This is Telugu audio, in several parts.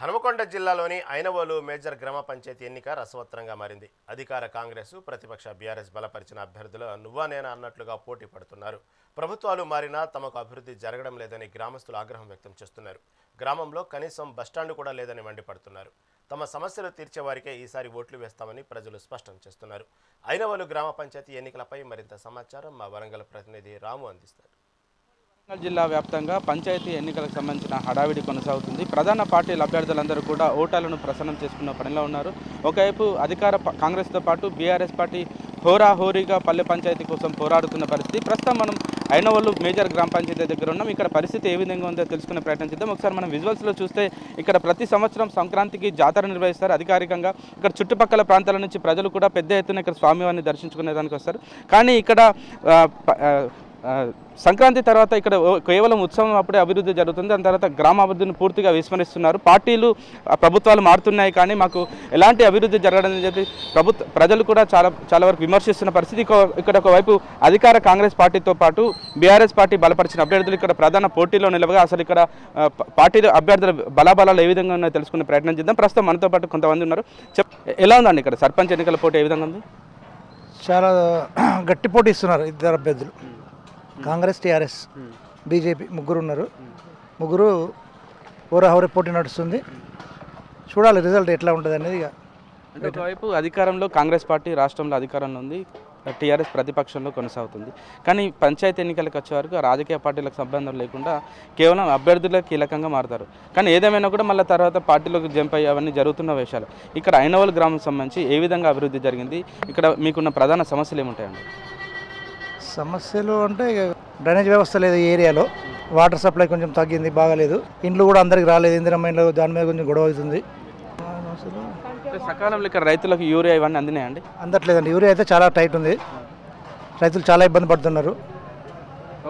హనుమకొండ జిల్లాలోని ఐనవోలు మేజర్ గ్రామ పంచాయతీ ఎన్నిక రసవత్తరంగా మారింది. అధికార కాంగ్రెస్ ప్రతిపక్ష బీఆర్ఎస్ బలపరిచిన అభ్యర్థులు నువ్వా నేనా అన్నట్లుగా పోటీ పడుతున్నారు. ప్రభుత్వాలు మారినా తమకు అభివృద్ధి జరగడం లేదని గ్రామస్తులు ఆగ్రహం వ్యక్తం చేస్తున్నారు. గ్రామంలో కనీసం బస్టాండ్ కూడా లేదని మండిపడుతున్నారు. తమ సమస్యలు తీర్చే వారికే ఈసారి ఓట్లు వేస్తామని ప్రజలు స్పష్టం చేస్తున్నారు. ఐనవోలు గ్రామ పంచాయతీ ఎన్నికలపై మరింత సమాచారం మా వరంగల్ ప్రతినిధి రాము అందిస్తారు. జిల్లా వ్యాప్తంగా పంచాయతీ ఎన్నికలకు సంబంధించిన హడావిడి కొనసాగుతుంది. ప్రధాన పార్టీల అభ్యర్థులందరూ కూడా ఓటాలను ప్రసన్నం చేసుకున్న పనిలో ఉన్నారు. ఒకవైపు అధికార కాంగ్రెస్తో పాటు బీఆర్ఎస్ పార్టీ హోరాహోరీగా పల్లె పంచాయతీ కోసం పోరాడుతున్న పరిస్థితి. ప్రస్తుతం మనం అయినవాళ్ళు మేజర్ గ్రామ పంచాయతీ దగ్గర ఉన్నాం. ఇక్కడ పరిస్థితి ఏ విధంగా ఉందో తెలుసుకునే ప్రయత్నం చేద్దాం. ఒకసారి మనం విజువల్స్లో చూస్తే ఇక్కడ ప్రతి సంవత్సరం సంక్రాంతికి జాతర నిర్వహిస్తారు అధికారికంగా. ఇక్కడ చుట్టుపక్కల ప్రాంతాల నుంచి ప్రజలు కూడా పెద్ద ఎత్తున ఇక్కడ స్వామివారిని దర్శించుకునేదానికి వస్తారు. కానీ ఇక్కడ సంక్రాంతి తర్వాత ఇక్కడ కేవలం ఉత్సవం అప్పుడే అభివృద్ధి జరుగుతుంది. దాని తర్వాత గ్రామాభివృద్ధిని పూర్తిగా విస్మరిస్తున్నారు. పార్టీలు ప్రభుత్వాలు మారుతున్నాయి కానీ మాకు ఎలాంటి అభివృద్ధి జరగదని చెప్పి ప్రభుత్వ ప్రజలు కూడా చాలా చాలా వరకు విమర్శిస్తున్న పరిస్థితి. ఇక- ఇక్కడ ఒకవైపు అధికార కాంగ్రెస్ పార్టీతో పాటు బీఆర్ఎస్ పార్టీ బలపరిచిన అభ్యర్థులు ఇక్కడ ప్రధాన పోటీలో నిలవగా అసలు ఇక్కడ ఆ, ప- పార్టీల అభ్యర్థుల బలాబలాలు ఏ విధంగా ఉన్నాయో తెలుసుకునే ప్రయత్నం చేద్దాం. ప్రస్తుతం మనతో పాటు కొంతమంది ఉన్నారు. చెప్ ఎలా ఉందండి ఇక్కడ? సర్పంచ్ ఎన్నికల పోటీ ఏ విధంగా ఉంది? చాలా గట్టి పోటీ ఇస్తున్నారు ఇద్దరు అభ్యర్థులు. కాంగ్రెస్ టీఆర్ఎస్ బీజేపీ ముగ్గురు ఉన్నారు ముగ్గురు హోరాహోరీ పోటీ నడుస్తుంది. చూడాలి రిజల్ట్ ఎట్లా ఉంటుంది అనేది ఇక. అంటే ఒకవైపు అధికారంలో కాంగ్రెస్ పార్టీ రాష్ట్రంలో అధికారంలో ఉంది టీఆర్ఎస్ ప్రతిపక్షంలో కొనసాగుతుంది. కానీ పంచాయతీ ఎన్నికలకు వచ్చే వరకు రాజకీయ పార్టీలకు సంబంధం లేకుండా కేవలం అభ్యర్థులే కీలకంగా మారుతారు. కానీ ఏదేమైనా కూడా మళ్ళీ తర్వాత పార్టీలోకి జంప్ అయ్యి అవన్నీ జరుగుతున్న విషయాలు ఇక్కడ ఐనవల్ గ్రామం సంబంధించి ఏ విధంగా అభివృద్ధి జరిగింది? ఇక్కడ మీకున్న ప్రధాన సమస్యలు ఏముంటాయండి? సమస్యలు అంటే డ్రైనేజ్ వ్యవస్థ లేదు ఈ ఏరియాలో. వాటర్ సప్లై కొంచెం తగ్గింది బాగాలేదు. ఇండ్లు కూడా అందరికి రాలేదు ఇందిరమ్మ ఇండ్లు దాని మీద కొంచెం గొడవ అవుతుంది. సకాలంలో ఇక్కడ రైతులకు యూరియా ఇవన్నీ అందినాయండి అందట్లేదండి. యూరియా అయితే చాలా టైట్ ఉంది. రైతులు చాలా ఇబ్బంది పడుతున్నారు.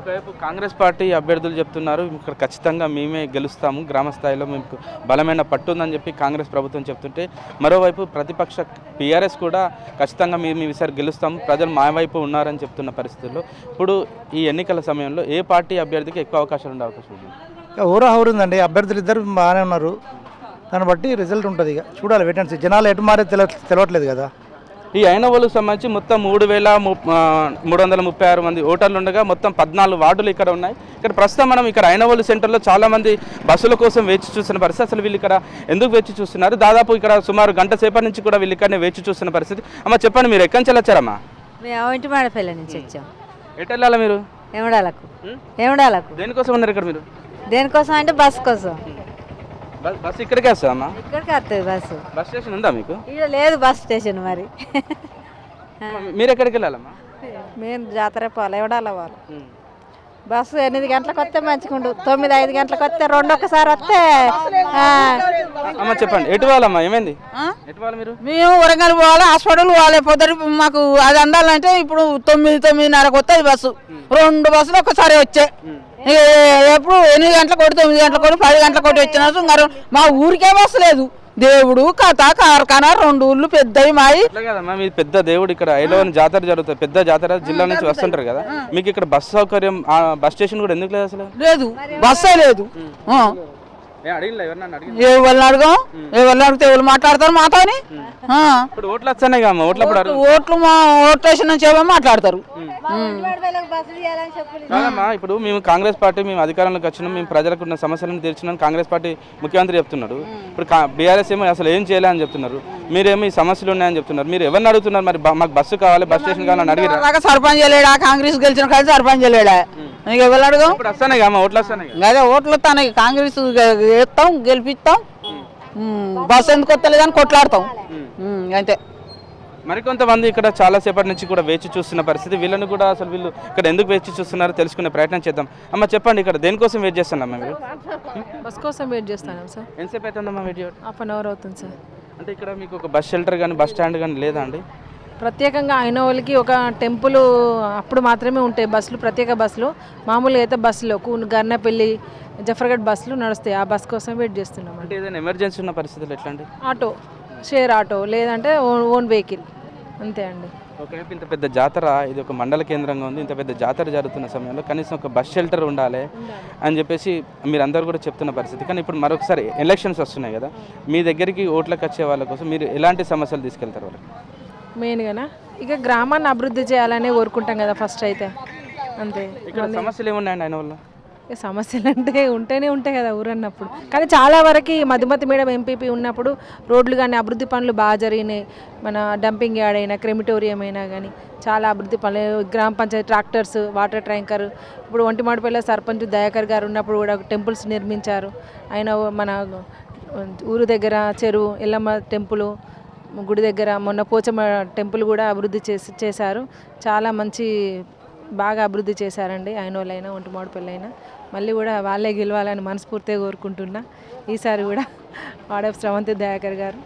ఒకవైపు కాంగ్రెస్ పార్టీ అభ్యర్థులు చెప్తున్నారు ఇక్కడ ఖచ్చితంగా మేమే గెలుస్తాము గ్రామ స్థాయిలో మేము బలమైన పట్టు ఉందని చెప్పి కాంగ్రెస్ ప్రభుత్వం చెప్తుంటే మరోవైపు ప్రతిపక్ష టీఆర్ఎస్ కూడా ఖచ్చితంగా మేము ఈసారి గెలుస్తాము ప్రజలు మా వైపు ఉన్నారని చెప్తున్న పరిస్థితుల్లో ఇప్పుడు ఈ ఎన్నికల సమయంలో ఏ పార్టీ అభ్యర్థికి ఎక్కువ అవకాశాలు ఉండే అవకాశం ఉంది? ఇక ఉందండి అభ్యర్థులు ఇద్దరు బాగానే ఉన్నారు దాన్ని బట్టి రిజల్ట్ ఉంటుంది ఇక. చూడాలి వెయిటెన్సీ జనాలు ఎటు మారే తెల తెలవట్లేదు కదా. ఈ ఐనవోలుకు సంబంధించి మొత్తం మూడు వేల మూడు వందల ముప్పై ఆరు మంది ఓటర్లు ఉండగా మొత్తం పద్నాలుగు వార్డులు ఇక్కడ ఉన్నాయి. ఇక్కడ ప్రస్తుతం మనం ఇక్కడ ఐనవోలు సెంటర్లో చాలా మంది బస్సుల కోసం వేచి చూస్తున్న పరిస్థితి. అసలు వీళ్ళు ఇక్కడ ఎందుకు వేచి చూస్తున్నారు? దాదాపు ఇక్కడ సుమారు గంట సేపటి నుంచి కూడా వీళ్ళు ఇక్కడనే వేచి చూస్తున్న పరిస్థితి. అమ్మ చెప్పండి మీరు ఎక్కడి నుంచి వచ్చారమ్మా? మేము ఇంటి మాడపల్లి నుంచి వచ్చాం. ఎటు వెళ్ళాలా మీరు? ఏమడాలకు? ఏమడాలకు? దేనికోసం ఉన్నారు ఇక్కడ మీరు? దేనికోసం అంటే బస్ కోసం. బస్ ఇక్కడికే వస్తుందమ్మా ఇక్కడికి వస్తుంది బస్సు. బస్ స్టేషన్ ఉందా మీకు? ఇక్కడ లేదు బస్ స్టేషన్ మరి. మీరు ఎక్కడికి వెళ్ళాలమ్మా? మేము జాతర పోవాలి ఎవడాల వాళ్ళు. బస్సు ఎనిమిది గంటలకు వస్తే మంచిగుండు తొమ్మిది ఐదు గంటలకు వస్తే రెండు ఒక్కసారి వస్తే అమ్మ చెప్పండి. ఎటు వాళ్ళమ్మా ఏమైంది? ఎటు వాళ్ళు మీరు? మేము వరంగల్ పోవాలి హాస్పిటల్ పోవాలి. పొద్దుట మాకు అది అందాలంటే ఇప్పుడు తొమ్మిది తొమ్మిదిన్నరకు వస్తుంది బస్సు. రెండు బస్సులు ఒక్కసారి వచ్చాయి ఎప్పుడు ఎనిమిది గంటలకు కొట్టి తొమ్మిది గంటలకు కొట్టి పది గంటలకు కొట్టి వచ్చిన ఇంకా మా ఊరికే బస్సు లేదు. దేవుడు కథ కార్ఖానా రెండు ఊళ్ళు పెద్దవి మాయి. అట్లా కదమ్మా మీ పెద్ద దేవుడు ఇక్కడ. ఐలోని జాతర జరుగుతుంది. పెద్ద జాతర జిల్లా నుంచి వస్తుంటారు కదా. మీకు ఇక్కడ బస్ సౌకర్యం ఆ బస్ స్టేషన్ కూడా ఎందుకు లేదు అసలు? లేదు బస్సే లేదు. ఆ. అడిగిన ఎవరన్నా అడిగి. ఎవరిని అడగం ఎవరిని అడిగితే ఎవరు మాట్లాడతారు మాతోని. ఆ. ఇప్పుడు ఓట్లు కమ్మా ఓట్లు మా నుంచి ఏమో మాట్లాడతారు. ఇప్పుడు మేము కాంగ్రెస్ పార్టీ మేము అధికారంలోకి వచ్చినాం మేము ప్రజలకు ఉన్న సమస్యలను తీర్చినాం కాంగ్రెస్ పార్టీ ముఖ్యమంత్రి చెప్తున్నాడు. ఇప్పుడు బీఆర్ఎస్ ఏమో అసలు ఏం చేయలే అని చెప్తున్నారు. మీరేమో ఈ సమస్యలు ఉన్నాయని చెప్తున్నారు. మీరు ఎవరిని అడుగుతున్నారు మరి? మాకు బస్సు కావాలి బస్ స్టేషన్ కావాలని అడిగిరా సర్పంచ్ లేడా కాంగ్రెస్ గెలిచిన కాదు సర్పంచ్ లేడా నీకు ఎవరు అడగం? ఇప్పుడు ఓట్లు. అదే తనకి కాంగ్రెస్ వేస్తాం గెలిపిస్తాం. బస్సు ఎందుకు వస్తలేదని కొట్లాడతాం. ఉమ్, అంతే. మరికొంతమంది ఇక్కడ చాలా సేపటి నుంచి కూడా వేచి చూస్తున్న పరిస్థితి వీళ్ళని కూడా అసలు వీళ్ళు ఇక్కడ ఎందుకు వేచి చూస్తున్నారో తెలుసుకునే ప్రయత్నం చేద్దాం. అమ్మ చెప్పండి ఇక్కడ దేనికోసం వెయిట్ చేస్తున్నామ్మా మీరు? బస్ కోసం వెయిట్ చేస్తాను సార్. ఎంతసేపు అవుతుందమ్మా వెయిట్ హాఫ్ అన్ అవర్ అవుతుంది సార్. అంటే ఇక్కడ మీకు ఒక బస్ షెల్టర్ కానీ బస్ స్టాండ్ కానీ లేదా అండి? ప్రత్యేకంగా అయిన వాళ్ళకి ఒక టెంపుల్ అప్పుడు మాత్రమే ఉంటాయి బస్సులు ప్రత్యేక బస్సులు. మామూలుగా అయితే బస్సులు కూ- గన్నపల్లి జఫర్గఢ్ బస్సులు నడుస్తాయి. ఆ బస్ కోసం వెయిట్ చేస్తున్నాం అంటే ఏదైనా ఎమర్జెన్సీ ఉన్న పరిస్థితులు ఎట్లా అండి ఆటో షేర్ ఆటో లేదంటే ఓన్ వెహికల్. అంతే అండి. ఒకవైపు ఇంత పెద్ద జాతర ఇది ఒక మండల కేంద్రంగా ఉంది. ఇంత పెద్ద జాతర జరుగుతున్న సమయంలో కనీసం ఒక బస్ షెల్టర్ ఉండాలి అని చెప్పేసి మీరు అందరూ కూడా చెప్తున్న పరిస్థితి. కానీ ఇప్పుడు మరొకసారి ఎలక్షన్స్ వస్తున్నాయి కదా. మీ దగ్గరికి ఓట్లకు వచ్చే వాళ్ళ కోసం మీరు ఎలాంటి సమస్యలు తీసుకెళ్తారు వాళ్ళకి? మెయిన్గానా? ఇక గ్రామాన్ని అభివృద్ధి చేయాలనే కోరుకుంటాం కదా ఫస్ట్ అయితే. అంతే. ఇక్కడ సమస్యలు ఏమున్నాయండి ఆయన వల్ల? ఇక సమస్యలు అంటే ఉంటేనే ఉంటాయి కదా ఊరన్నప్పుడు. కానీ చాలా వరకు మధుమతి మేడం ఎంపీపీ ఉన్నప్పుడు రోడ్లు కానీ అభివృద్ధి పనులు బాగా జరిగినాయి. మన డంపింగ్ యార్డ్ అయినా క్రెమిటోరియం అయినా కానీ చాలా అభివృద్ధి పనులు. గ్రామ పంచాయతీ ట్రాక్టర్స్ వాటర్ ట్యాంకర్. ఇప్పుడు ఒంటిమాడిపల్లి సర్పంచ్ దయాకర్ గారు ఉన్నప్పుడు కూడా టెంపుల్స్ నిర్మించారు. ఆయన మన ఊరు దగ్గర చెరువు ఎల్లమ్మ టెంపుల్ గుడి దగ్గర మొన్న పోచమ్మ టెంపుల్ కూడా అభివృద్ధి చేసి చేశారు. చాలా మంచి బాగా అభివృద్ధి చేశారండి ఆయన వాళ్ళైనా ఒంటిమాడిపల్లి అయినా మళ్ళీ కూడా వాళ్ళే గెలవాలని మనస్ఫూర్తిగా కోరుకుంటున్నా. ఈసారి కూడా వాడప్ శ్రవంతి దయాకర్ గారు.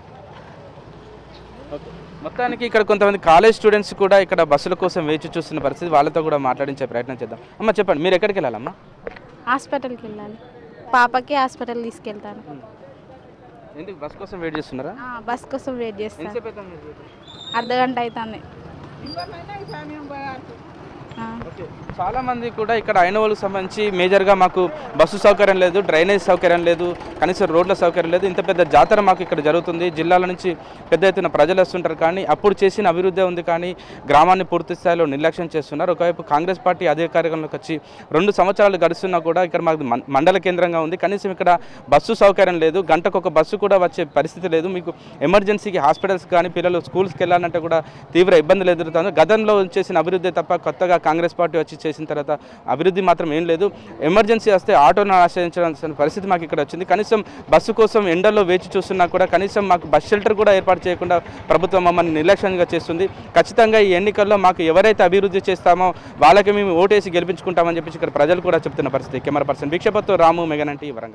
మొత్తానికి ఇక్కడ కొంతమంది కాలేజ్ స్టూడెంట్స్ కూడా ఇక్కడ బస్సుల కోసం వేచి చూస్తున్న పరిస్థితి వాళ్ళతో కూడా మాట్లాడించే ప్రయత్నం చేద్దాం. అమ్మ చెప్పండి మీరు ఎక్కడికి వెళ్ళాలమ్మా? హాస్పిటల్కి వెళ్ళాలి. పాపకి హాస్పిటల్ తీసుకెళ్తాను. ఎందుకు బస్ కోసం వెయిట్ చేస్తున్నారా బస్ కోసం వెయిట్ చేస్తాను? అర్ధ గంట అవుతుంది. చాలా మంది కూడా ఇక్కడ ఐనోవాలకు సంబంధించి మేజర్గా మాకు బస్సు సౌకర్యం లేదు డ్రైనేజ్ సౌకర్యం లేదు కనీసం రోడ్ల సౌకర్యం లేదు. ఇంత పెద్ద జాతర మాకు ఇక్కడ జరుగుతుంది. జిల్లాల నుంచి పెద్ద ఎత్తున ప్రజలు వస్తుంటారు కానీ అప్పుడు చేసిన అభివృద్ధి ఉంది కానీ గ్రామాన్ని పూర్తి స్థాయిలో నిర్లక్ష్యం చేస్తున్నారు. ఒకవైపు కాంగ్రెస్ పార్టీ అధికారంలోకి వచ్చి రెండు సంవత్సరాలు గడుస్తున్నా కూడా ఇక్కడ మాకు మండల కేంద్రంగా ఉంది. కనీసం ఇక్కడ బస్సు సౌకర్యం లేదు. గంటకు ఒక బస్సు కూడా వచ్చే పరిస్థితి లేదు. మీకు ఎమర్జెన్సీకి హాస్పిటల్స్ కానీ పిల్లలు స్కూల్స్కి వెళ్ళాలంటే కూడా తీవ్ర ఇబ్బందులు ఎదురుతుంది గతంలో చేసిన అభివృద్ధి తప్ప కొత్తగా కాంగ్రెస్ పార్టీ వచ్చి చేసిన తర్వాత అభివృద్ధి మాత్రం ఏం లేదు. ఎమర్జెన్సీ వస్తే ఆటోను ఆశ్రయించాల్సిన పరిస్థితి మాకు ఇక్కడ వచ్చింది. కనీసం బస్సు కోసం ఎండల్లో వేచి చూస్తున్నా కూడా కనీసం మాకు బస్ షెల్టర్ కూడా ఏర్పాటు చేయకుండా ప్రభుత్వం మమ్మల్ని నిర్లక్ష్యంగా చేస్తుంది. ఖచ్చితంగా ఈ ఎన్నికల్లో మాకు ఎవరైతే అభివృద్ధి చేస్తామో వాళ్ళకి మేము ఓటేసి గెలిపించుకుంటామని చెప్పేసి ఇక్కడ ప్రజలు కూడా చెప్తున్న పరిస్థితి. కెమెరా పర్సన్ భిక్షపత్తో రాము మెగనంటి వరంగల్.